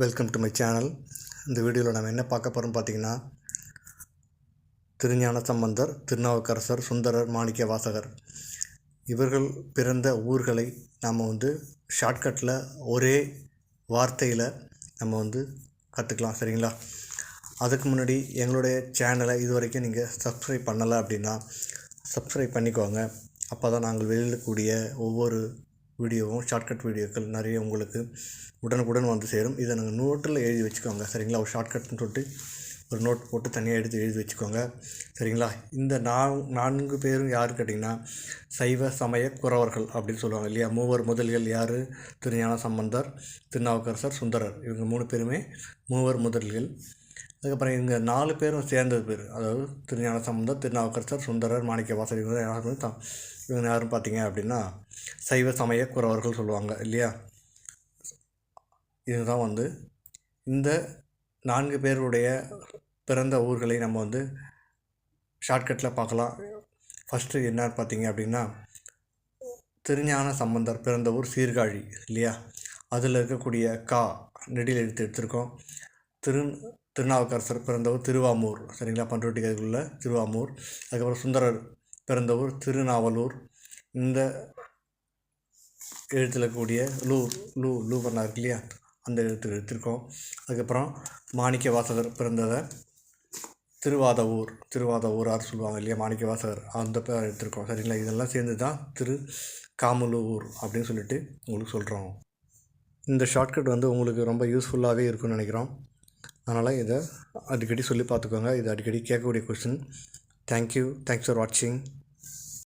Welcome to my channel இந்த வீடியோவில் நம்ம என்ன பார்க்க போகிறோம் பார்த்தீங்கன்னா திருஞான சம்பந்தர் திருநாவுக்கரசர் சுந்தரர் மாணிக்க வாசகர். இவர்கள் பிறந்த ஊர்களை நாம் வந்து ஷார்ட்கட்டில் ஒரே வார்த்தையில் நம்ம வந்து கற்றுக்கலாம் சரிங்களா? அதுக்கு முன்னாடி எங்களுடைய சேனலை இது வரைக்கும் நீங்கள் சப்ஸ்கிரைப் பண்ணலை அப்படின்னா சப்ஸ்கிரைப் பண்ணிக்கோங்க. அப்போ தான் நாங்கள் வெளியிடக்கூடிய ஒவ்வொரு வீடியோவும் ஷார்ட்கட் வீடியோக்கள் நிறைய உங்களுக்கு உடனுக்குடன் வந்து சேரும். இதை நாங்கள் நோட்டில் எழுதி வச்சுக்கோங்க. சரிங்களா? ஒரு ஷார்ட்கட்னு சொல்லிட்டு ஒரு நோட் போட்டு தனியாக எடுத்து எழுதி வச்சுக்கோங்க. சரிங்களா? இந்த நா நான்கு பேரும் யார் கேட்டிங்கன்னா சைவ சமய குறவர்கள் அப்படின்னு சொல்லுவாங்க இல்லையா? மூவர் முதல்கள் யார்? திருஞான சம்பந்தர் திருநாவுக்கரசர் சுந்தரர். இவங்க மூணு பேருமே மூவர் முதல்கள். அதுக்கப்புறம் இவங்க நாலு பேரும் சேர்ந்தது பேர். அதாவது திருஞான சம்பந்தர் திருநாவுக்கரசர் சுந்தரர் மாணிக்க வாசல் இவங்க யாருமே தான் இவங்க யாரும் பார்த்தீங்க அப்படின்னா சைவ சமய குறவர்கள் சொல்லுவாங்க இல்லையா? இதுதான் வந்து இந்த நான்கு பேருடைய பிறந்த ஊர்களை நம்ம வந்து ஷார்ட்கட்டில் பார்க்கலாம். ஃபஸ்ட்டு என்ன பார்த்தீங்க அப்படின்னா திருஞான சம்பந்தர் பிறந்த ஊர் சீர்காழி இல்லையா? அதில் இருக்கக்கூடிய கா நெடில் எடுத்து எடுத்திருக்கோம். திரு திருநாவுக்கரசர் பிறந்த ஊர் திருவாமூர். சரிங்களா? பண்ருட்டி கதைக்குள்ள திருவாமூர். அதுக்கப்புறம் சுந்தரர் பிறந்த ஊர் திருநாவலூர். இந்த எழுத்தில் கூடிய லூ லூ லூ பண்ணா இருக்கு இல்லையா? அந்த எழுத்து எடுத்திருக்கோம். அதுக்கப்புறம் மாணிக்க வாசகர் பிறந்ததை திருவாத ஊர் திருவாத ஊரார் சொல்லுவாங்க இல்லையா? மாணிக்க வாசகர் அந்த பேர் எடுத்திருக்கோம். சரிங்களா? இதெல்லாம் சேர்ந்து தான் திரு காமலூர் அப்படின்னு சொல்லிட்டு உங்களுக்கு சொல்கிறோம் இந்த ஷார்ட்கட் வந்து உங்களுக்கு ரொம்ப யூஸ்ஃபுல்லாகவே இருக்கும்னு நினைக்கிறோம். அதனால் இதை அடிக்கடி சொல்லி பார்த்துக்கோங்க. இது அடிக்கடி கேட்கக்கூடிய கொஸ்டின் தேங்க்யூ தேங்க்ஸ் ஃபார் வாட்சிங்